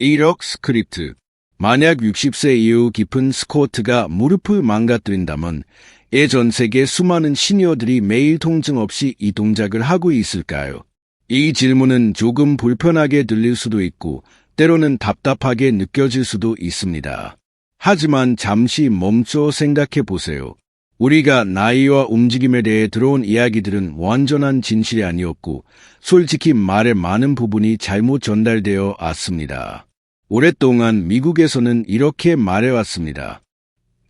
1억 스크립트. 만약 60세 이후 깊은 스쿼트가 무릎을 망가뜨린다면 예전 세계 수많은 시니어들이 매일 통증 없이 이 동작을 하고 있을까요? 이 질문은 조금 불편하게 들릴 수도 있고 때로는 답답하게 느껴질 수도 있습니다. 하지만 잠시 멈춰 생각해 보세요. 우리가 나이와 움직임에 대해 들어온 이야기들은 완전한 진실이 아니었고 솔직히 말해 많은 부분이 잘못 전달되어 왔습니다. 오랫동안 미국에서는 이렇게 말해왔습니다.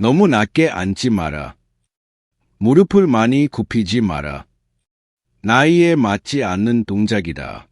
너무 낮게 앉지 마라. 무릎을 많이 굽히지 마라. 나이에 맞지 않는 동작이다.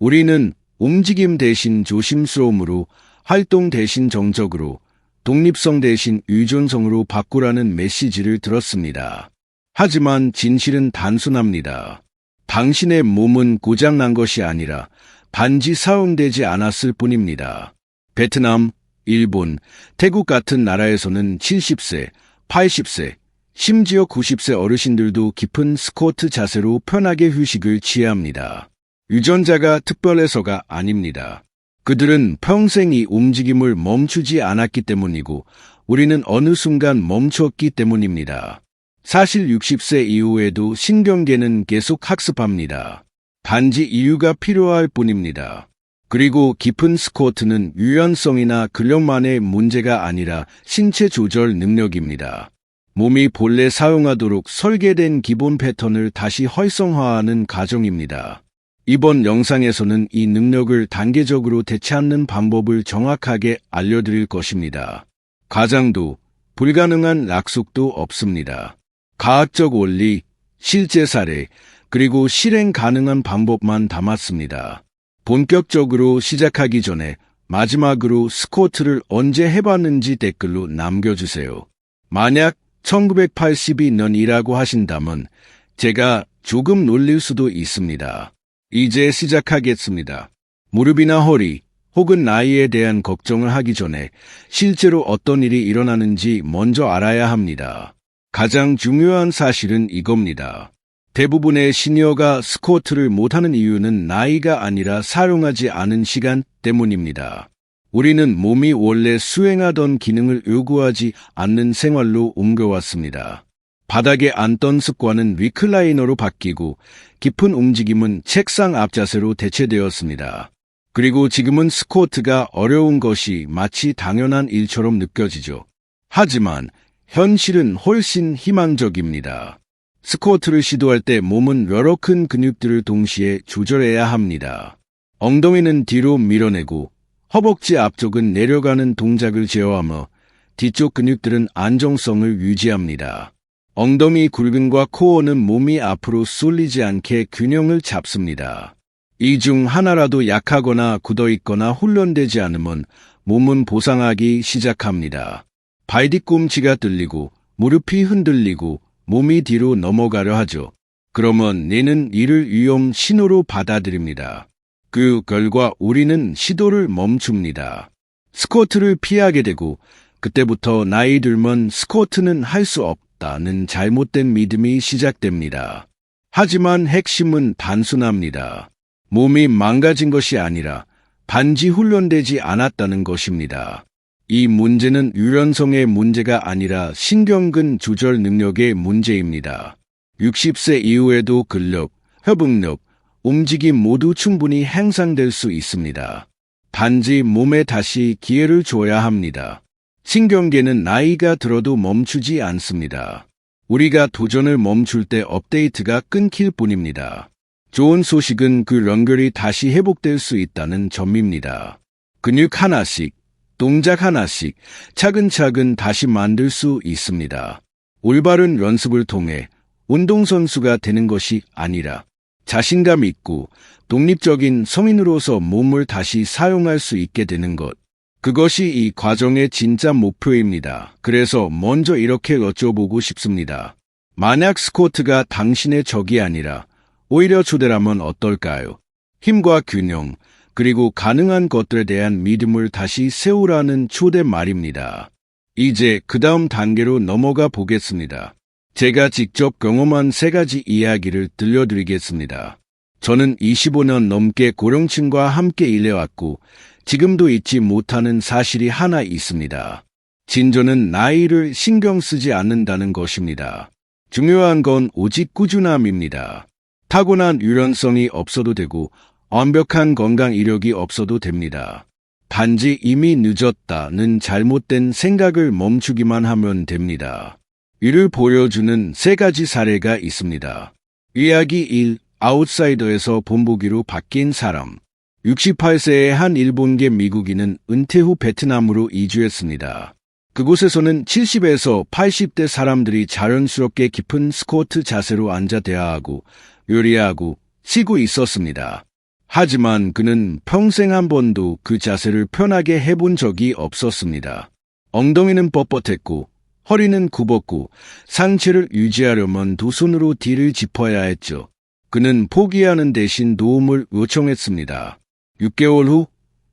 우리는 움직임 대신 조심스러움으로, 활동 대신 정적으로, 독립성 대신 의존성으로 바꾸라는 메시지를 들었습니다. 하지만 진실은 단순합니다. 당신의 몸은 고장난 것이 아니라 반지 사용되지 않았을 뿐입니다. 베트남, 일본, 태국 같은 나라에서는 70세, 80세, 심지어 90세 어르신들도 깊은 스쿼트 자세로 편하게 휴식을 취합니다. 유전자가 특별해서가 아닙니다. 그들은 평생 이 움직임을 멈추지 않았기 때문이고 우리는 어느 순간 멈췄기 때문입니다. 사실 60세 이후에도 신경계는 계속 학습합니다. 단지 이유가 필요할 뿐입니다. 그리고 깊은 스쿼트는 유연성이나 근력만의 문제가 아니라 신체 조절 능력입니다. 몸이 본래 사용하도록 설계된 기본 패턴을 다시 활성화하는 과정입니다. 이번 영상에서는 이 능력을 단계적으로 되찾는 방법을 정확하게 알려드릴 것입니다. 가장도 불가능한 약속도 없습니다. 과학적 원리, 실제 사례, 그리고 실행 가능한 방법만 담았습니다. 본격적으로 시작하기 전에 마지막으로 스쿼트를 언제 해봤는지 댓글로 남겨주세요. 만약 1982년이라고 하신다면 제가 조금 놀릴 수도 있습니다. 이제 시작하겠습니다. 무릎이나 허리 혹은 나이에 대한 걱정을 하기 전에 실제로 어떤 일이 일어나는지 먼저 알아야 합니다. 가장 중요한 사실은 이겁니다. 대부분의 시니어가 스쿼트를 못하는 이유는 나이가 아니라 사용하지 않은 시간 때문입니다. 우리는 몸이 원래 수행하던 기능을 요구하지 않는 생활로 옮겨왔습니다. 바닥에 앉던 습관은 리클라이너로 바뀌고 깊은 움직임은 책상 앞자세로 대체되었습니다. 그리고 지금은 스쿼트가 어려운 것이 마치 당연한 일처럼 느껴지죠. 하지만 현실은 훨씬 희망적입니다. 스쿼트를 시도할 때 몸은 여러 큰 근육들을 동시에 조절해야 합니다. 엉덩이는 뒤로 밀어내고 허벅지 앞쪽은 내려가는 동작을 제어하며 뒤쪽 근육들은 안정성을 유지합니다. 엉덩이 굴근과 코어는 몸이 앞으로 쏠리지 않게 균형을 잡습니다. 이 중 하나라도 약하거나 굳어있거나 훈련되지 않으면 몸은 보상하기 시작합니다. 발 뒤꿈치가 들리고 무릎이 흔들리고 몸이 뒤로 넘어가려 하죠. 그러면 뇌는 이를 위험 신호로 받아들입니다. 그 결과 우리는 시도를 멈춥니다. 스쿼트를 피하게 되고 그때부터 나이 들면 스쿼트는 할 수 없다는 잘못된 믿음이 시작됩니다. 하지만 핵심은 단순합니다. 몸이 망가진 것이 아니라 반지 훈련되지 않았다는 것입니다. 이 문제는 유연성의 문제가 아니라 신경근 조절 능력의 문제입니다. 60세 이후에도 근력, 협응력, 움직임 모두 충분히 향상될 수 있습니다. 단지 몸에 다시 기회를 줘야 합니다. 신경계는 나이가 들어도 멈추지 않습니다. 우리가 도전을 멈출 때 업데이트가 끊길 뿐입니다. 좋은 소식은 그 연결이 다시 회복될 수 있다는 점입니다. 근육 하나씩, 동작 하나씩 차근차근 다시 만들 수 있습니다. 올바른 연습을 통해 운동선수가 되는 것이 아니라 자신감 있고 독립적인 성인으로서 몸을 다시 사용할 수 있게 되는 것. 그것이 이 과정의 진짜 목표입니다. 그래서 먼저 이렇게 여쭤보고 싶습니다. 만약 스쿼트가 당신의 적이 아니라 오히려 초대라면 어떨까요? 힘과 균형, 그리고 가능한 것들에 대한 믿음을 다시 세우라는 초대 말입니다. 이제 그 다음 단계로 넘어가 보겠습니다. 제가 직접 경험한 세 가지 이야기를 들려드리겠습니다. 저는 25년 넘게 고령층과 함께 일해왔고, 지금도 잊지 못하는 사실이 하나 있습니다. 진조는 나이를 신경 쓰지 않는다는 것입니다. 중요한 건 오직 꾸준함입니다. 타고난 유연성이 없어도 되고 완벽한 건강 이력이 없어도 됩니다. 단지 이미 늦었다는 잘못된 생각을 멈추기만 하면 됩니다. 이를 보여주는 세 가지 사례가 있습니다. 이야기 1. 아웃사이더에서 본보기로 바뀐 사람. 68세의 한 일본계 미국인은 은퇴 후 베트남으로 이주했습니다. 그곳에서는 70에서 80대 사람들이 자연스럽게 깊은 스쿼트 자세로 앉아 대화하고 요리하고 쉬고 있었습니다. 하지만 그는 평생 한 번도 그 자세를 편하게 해본 적이 없었습니다. 엉덩이는 뻣뻣했고 허리는 굽었고 상체를 유지하려면 두 손으로 뒤를 짚어야 했죠. 그는 포기하는 대신 도움을 요청했습니다. 6개월 후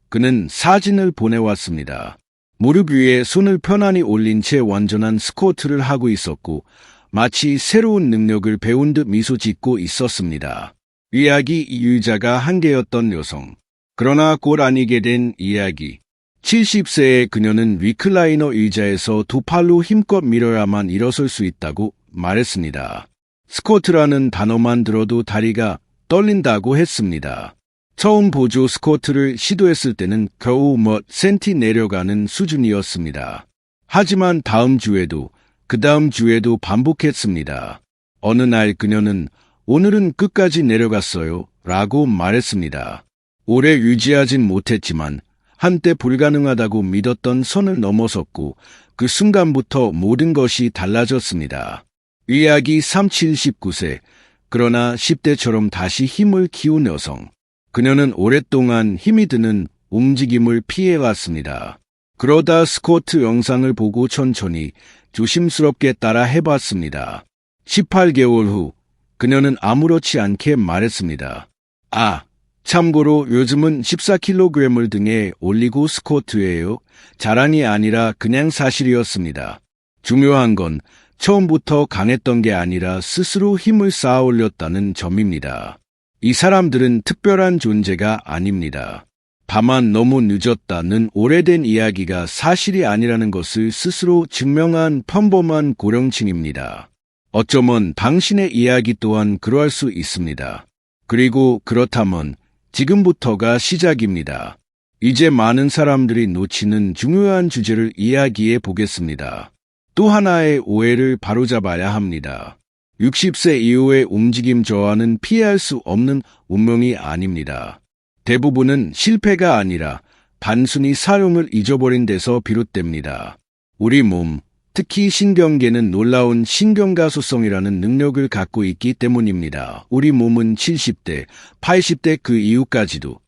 그는 사진을 보내왔습니다. 무릎 위에 손을 편안히 올린 채 완전한 스쿼트를 하고 있었고 마치 새로운 능력을 배운 듯 미소 짓고 있었습니다. 이야기 유자가 한계였던 여성. 그러나 곧 아니게 된 이야기. 70세의 그녀는 위클라이너 의자에서 두 팔로 힘껏 밀어야만 일어설 수 있다고 말했습니다. 스쿼트라는 단어만 들어도 다리가 떨린다고 했습니다. 처음 보조 스쿼트를 시도했을 때는 겨우 몇 센티 내려가는 수준이었습니다. 하지만 다음 주에도 그 다음 주에도 반복했습니다. 어느 날 그녀는 오늘은 끝까지 내려갔어요 라고 말했습니다. 오래 유지하진 못했지만 한때 불가능하다고 믿었던 선을 넘어섰고 그 순간부터 모든 것이 달라졌습니다. 이야기 3719세 그러나 10대처럼 다시 힘을 키운 여성. 그녀는 오랫동안 힘이 드는 움직임을 피해왔습니다. 그러다 스쿼트 영상을 보고 천천히 조심스럽게 따라 해봤습니다. 18개월 후 그녀는 아무렇지 않게 말했습니다. 아, 참고로 요즘은 14kg을 등에 올리고 스쿼트예요. 자랑이 아니라 그냥 사실이었습니다. 중요한 건 처음부터 강했던 게 아니라 스스로 힘을 쌓아 올렸다는 점입니다. 이 사람들은 특별한 존재가 아닙니다. 다만 너무 늦었다는 오래된 이야기가 사실이 아니라는 것을 스스로 증명한 평범한 고령층입니다. 어쩌면 당신의 이야기 또한 그러할 수 있습니다. 그리고 그렇다면 지금부터가 시작입니다. 이제 많은 사람들이 놓치는 중요한 주제를 이야기해 보겠습니다. 또 하나의 오해를 바로잡아야 합니다. 60세 이후의 움직임 저하는 피할 수 없는 운명이 아닙니다. 대부분은 실패가 아니라 단순히 사용을 잊어버린 데서 비롯됩니다. 우리 몸, 특히 신경계는 놀라운 신경가소성이라는 능력을 갖고 있기 때문입니다. 우리 몸은 70대, 80대 그 이후까지도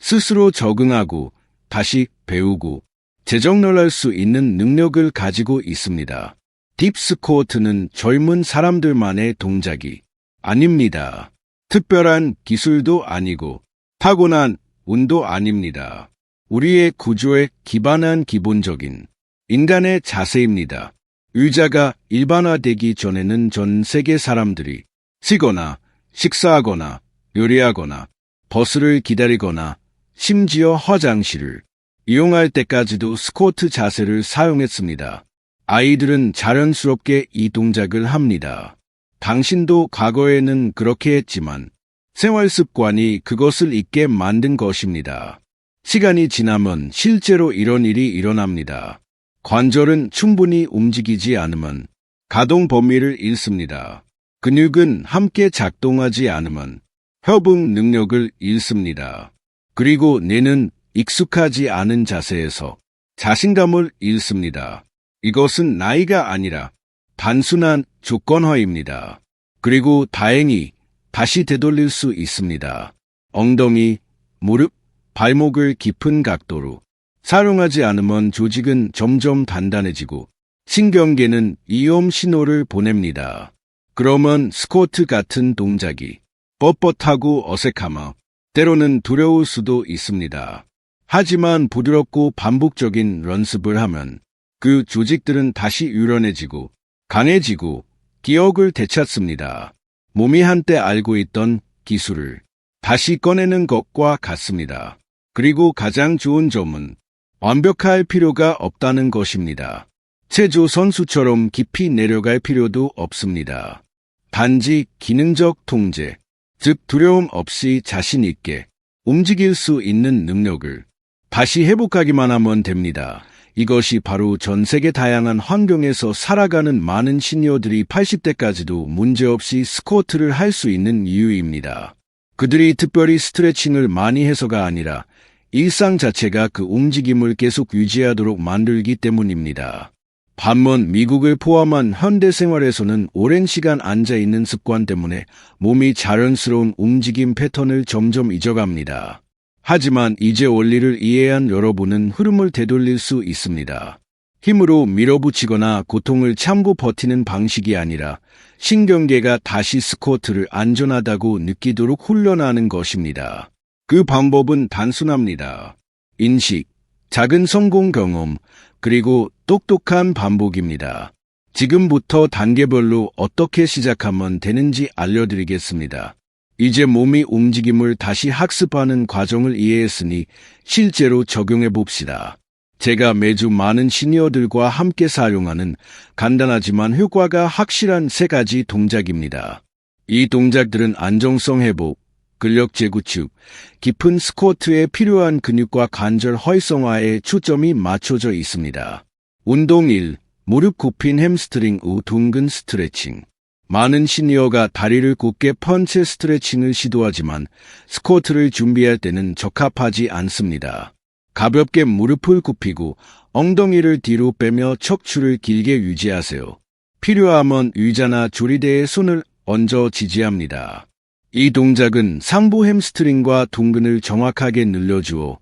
스스로 적응하고 다시 배우고 재정렬할 수 있는 능력을 가지고 있습니다. 딥스코어트는 젊은 사람들만의 동작이 아닙니다. 특별한 기술도 아니고 타고난 운도 아닙니다. 우리의 구조에 기반한 기본적인 인간의 자세입니다. 의자가 일반화되기 전에는 전 세계 사람들이 쉬거나 식사하거나 요리하거나 버스를 기다리거나 심지어 화장실을 이용할 때까지도 스쿼트 자세를 사용했습니다. 아이들은 자연스럽게 이 동작을 합니다. 당신도 과거에는 그렇게 했지만 생활 습관이 그것을 잊게 만든 것입니다. 시간이 지나면 실제로 이런 일이 일어납니다. 관절은 충분히 움직이지 않으면 가동 범위를 잃습니다. 근육은 함께 작동하지 않으면 협응 능력을 잃습니다. 그리고 뇌는 익숙하지 않은 자세에서 자신감을 잃습니다. 이것은 나이가 아니라 단순한 조건화입니다. 그리고 다행히 다시 되돌릴 수 있습니다. 엉덩이, 무릎, 발목을 깊은 각도로 사용하지 않으면 조직은 점점 단단해지고 신경계는 이온 신호를 보냅니다. 그러면 스쿼트 같은 동작이 뻣뻣하고 어색하며 때로는 두려울 수도 있습니다. 하지만 부드럽고 반복적인 연습을 하면 그 조직들은 다시 유연해지고 강해지고 기억을 되찾습니다. 몸이 한때 알고 있던 기술을 다시 꺼내는 것과 같습니다. 그리고 가장 좋은 점은 완벽할 필요가 없다는 것입니다. 체조 선수처럼 깊이 내려갈 필요도 없습니다. 단지 기능적 통제, 즉 두려움 없이 자신 있게 움직일 수 있는 능력을 다시 회복하기만 하면 됩니다. 이것이 바로 전 세계 다양한 환경에서 살아가는 많은 시니어들이 80대까지도 문제없이 스쿼트를 할 수 있는 이유입니다. 그들이 특별히 스트레칭을 많이 해서가 아니라 일상 자체가 그 움직임을 계속 유지하도록 만들기 때문입니다. 반면 미국을 포함한 현대 생활에서는 오랜 시간 앉아 있는 습관 때문에 몸이 자연스러운 움직임 패턴을 점점 잊어갑니다. 하지만 이제 원리를 이해한 여러분은 흐름을 되돌릴 수 있습니다. 힘으로 밀어붙이거나 고통을 참고 버티는 방식이 아니라 신경계가 다시 스쿼트를 안전하다고 느끼도록 훈련하는 것입니다. 그 방법은 단순합니다. 인식, 작은 성공 경험, 그리고 똑똑한 반복입니다. 지금부터 단계별로 어떻게 시작하면 되는지 알려드리겠습니다. 이제 몸이 움직임을 다시 학습하는 과정을 이해했으니 실제로 적용해 봅시다. 제가 매주 많은 시니어들과 함께 사용하는 간단하지만 효과가 확실한 세 가지 동작입니다. 이 동작들은 안정성 회복, 근력 재구축, 깊은 스쿼트에 필요한 근육과 관절 활성화에 초점이 맞춰져 있습니다. 운동 1. 무릎 굽힌 햄스트링 후 둥근 스트레칭. 많은 시니어가 다리를 굽게 펀치 스트레칭을 시도하지만 스쿼트를 준비할 때는 적합하지 않습니다. 가볍게 무릎을 굽히고 엉덩이를 뒤로 빼며 척추를 길게 유지하세요. 필요하면 의자나 조리대에 손을 얹어 지지합니다. 이 동작은 상부 햄스트링과 둥근을 정확하게 늘려주어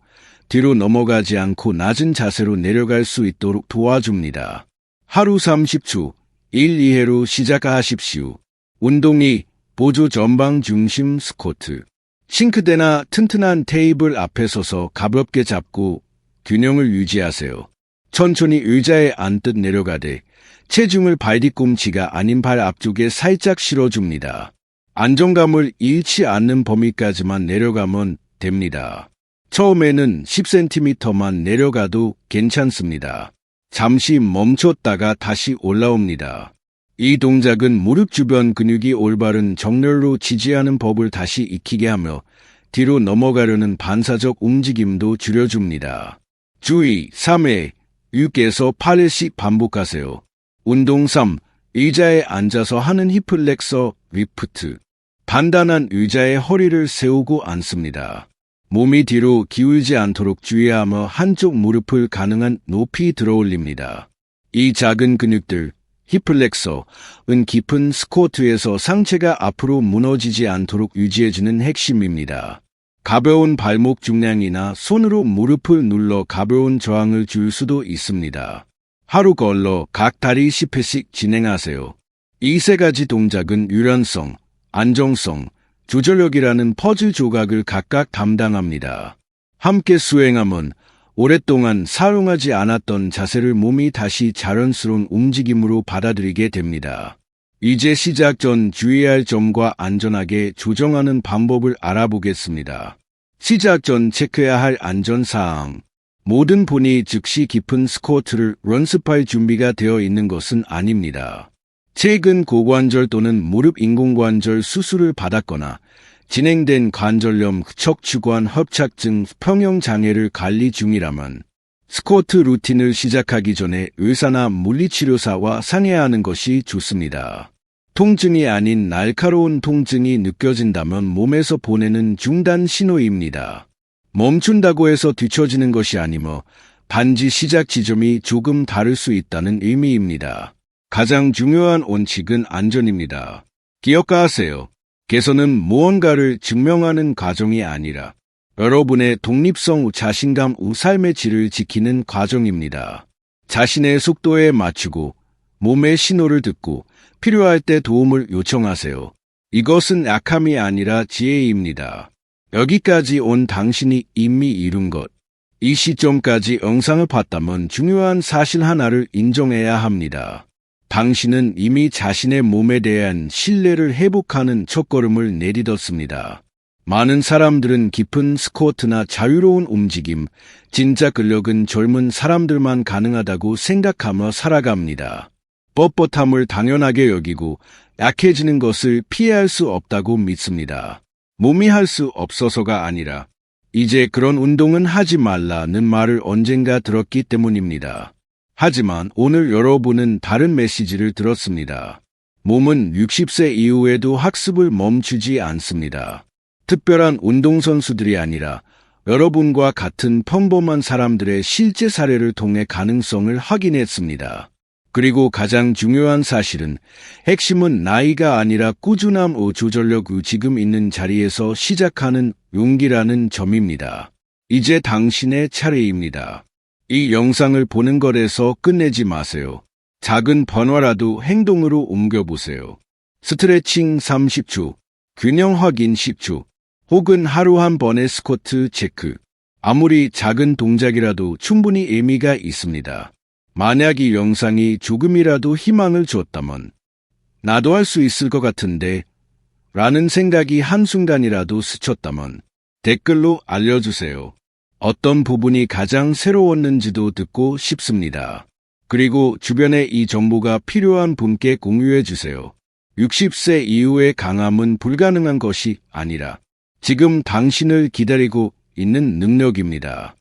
뒤로 넘어가지 않고 낮은 자세로 내려갈 수 있도록 도와줍니다. 하루 30초, 1, 2회로 시작하십시오. 운동 2. 보조 전방 중심 스쿼트. 싱크대나 튼튼한 테이블 앞에 서서 가볍게 잡고 균형을 유지하세요. 천천히 의자에 앉듯 내려가되 체중을 발 뒤꿈치가 아닌 발 앞쪽에 살짝 실어줍니다. 안정감을 잃지 않는 범위까지만 내려가면 됩니다. 처음에는 10cm만 내려가도 괜찮습니다. 잠시 멈췄다가 다시 올라옵니다. 이 동작은 무릎 주변 근육이 올바른 정렬로 지지하는 법을 다시 익히게 하며 뒤로 넘어가려는 반사적 움직임도 줄여줍니다. 주의 3회 6에서 8회씩 반복하세요. 운동 3. 의자에 앉아서 하는 히플렉서 리프트. 단단한 의자에 허리를 세우고 앉습니다. 몸이 뒤로 기울지 않도록 주의하며 한쪽 무릎을 가능한 높이 들어올립니다. 이 작은 근육들, 히플렉서은 깊은 스쿼트에서 상체가 앞으로 무너지지 않도록 유지해주는 핵심입니다. 가벼운 발목 중량이나 손으로 무릎을 눌러 가벼운 저항을 줄 수도 있습니다. 하루 걸러 각 다리 10회씩 진행하세요. 이 세 가지 동작은 유연성, 안정성, 조절력이라는 퍼즐 조각을 각각 담당합니다. 함께 수행하면 오랫동안 사용하지 않았던 자세를 몸이 다시 자연스러운 움직임으로 받아들이게 됩니다. 이제 시작 전 주의할 점과 안전하게 조정하는 방법을 알아보겠습니다. 시작 전 체크해야 할 안전사항. 모든 본이 즉시 깊은 스쿼트를 연습할 준비가 되어 있는 것은 아닙니다. 최근 고관절 또는 무릎 인공관절 수술을 받았거나 진행된 관절염, 척추관 협착증, 평형 장애를 관리 중이라면 스쿼트 루틴을 시작하기 전에 의사나 물리치료사와 상의하는 것이 좋습니다. 통증이 아닌 날카로운 통증이 느껴진다면 몸에서 보내는 중단 신호입니다. 멈춘다고 해서 뒤처지는 것이 아니며 단지 시작 지점이 조금 다를 수 있다는 의미입니다. 가장 중요한 원칙은 안전입니다. 기억하세요. 개선은 무언가를 증명하는 과정이 아니라 여러분의 독립성, 자신감, 우 삶의 질을 지키는 과정입니다. 자신의 속도에 맞추고 몸의 신호를 듣고 필요할 때 도움을 요청하세요. 이것은 약함이 아니라 지혜입니다. 여기까지 온 당신이 이미 이룬 것. 이 시점까지 영상을 봤다면 중요한 사실 하나를 인정해야 합니다. 당신은 이미 자신의 몸에 대한 신뢰를 회복하는 첫걸음을 내딛었습니다. 많은 사람들은 깊은 스쿼트나 자유로운 움직임, 진짜 근력은 젊은 사람들만 가능하다고 생각하며 살아갑니다. 뻣뻣함을 당연하게 여기고 약해지는 것을 피할 수 없다고 믿습니다. 몸이 할 수 없어서가 아니라 이제 그런 운동은 하지 말라는 말을 언젠가 들었기 때문입니다. 하지만 오늘 여러분은 다른 메시지를 들었습니다. 몸은 60세 이후에도 학습을 멈추지 않습니다. 특별한 운동선수들이 아니라 여러분과 같은 평범한 사람들의 실제 사례를 통해 가능성을 확인했습니다. 그리고 가장 중요한 사실은 핵심은 나이가 아니라 꾸준함의 조절력 의 지금 있는 자리에서 시작하는 용기라는 점입니다. 이제 당신의 차례입니다. 이 영상을 보는 것에서 끝내지 마세요. 작은 변화라도 행동으로 옮겨보세요. 스트레칭 30초, 균형 확인 10초, 혹은 하루 한 번의 스쿼트 체크. 아무리 작은 동작이라도 충분히 의미가 있습니다. 만약 이 영상이 조금이라도 희망을 줬다면, 나도 할 수 있을 것 같은데, 라는 생각이 한순간이라도 스쳤다면, 댓글로 알려주세요. 어떤 부분이 가장 새로웠는지도 듣고 싶습니다. 그리고 주변에 이 정보가 필요한 분께 공유해 주세요. 60세 이후의 강함은 불가능한 것이 아니라 지금 당신을 기다리고 있는 능력입니다.